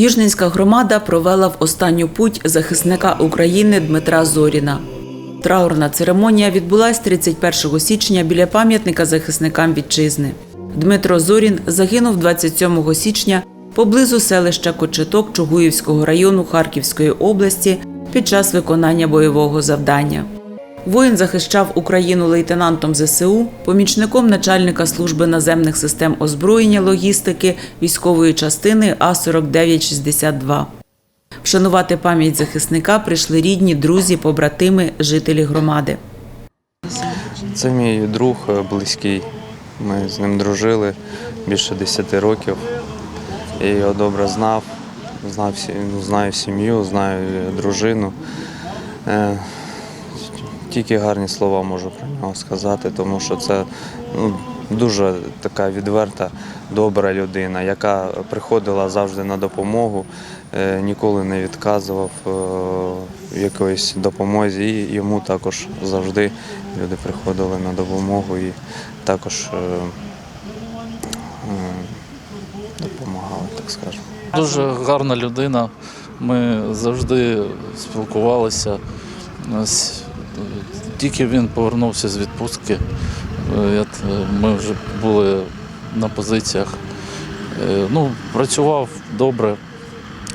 Южненська громада провела в останню путь захисника України Дмитра Зоріна. Траурна церемонія відбулась 31 січня біля пам'ятника захисникам вітчизни. Дмитро Зорін загинув 27 січня поблизу селища Кочеток Чугуївського району Харківської області під час виконання бойового завдання. Воїн захищав Україну лейтенантом ЗСУ, помічником начальника служби наземних систем озброєння логістики військової частини А4962. Вшанувати пам'ять захисника прийшли рідні, друзі, побратими, жителі громади. Це мій друг е, близький. Ми з ним дружили більше 10 років. Я його добре знав, знав знаю сім'ю, знаю е, дружину. Тільки гарні слова можу про нього сказати, тому що це ну, дуже така відверта, добра людина, яка приходила завжди на допомогу, е, ніколи не відказував е, якоїсь допомозі. І йому також завжди люди приходили на допомогу і також е, допомагали, так скажемо. Дуже гарна людина. Ми завжди спілкувалися. Е, Тільки він повернувся з відпустки. е, т- Ми вже були на позиціях. Е, Ну, працював добре,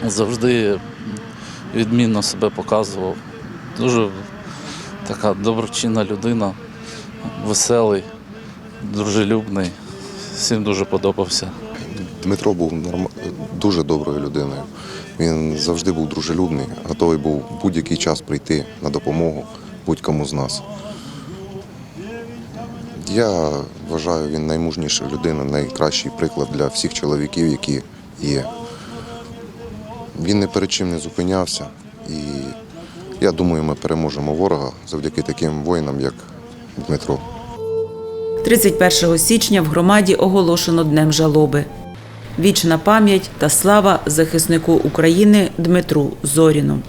завжди відмінно себе показував. Дуже така доброчинна людина, веселий, дружелюбний. Всім дуже подобався. Дмитро був дуже доброю людиною. Він завжди був дружелюбний, готовий був будь-який час прийти на допомогу будь-кому з нас. Я вважаю, він наймужніша людина, найкращий приклад для всіх чоловіків, які є. Він не перед чим не зупинявся. І я думаю, ми переможемо ворога завдяки таким воїнам, як Дмитро. 31 січня в громаді оголошено Днем жалоби. Вічна пам'ять та слава захиснику України Дмитру Зоріну.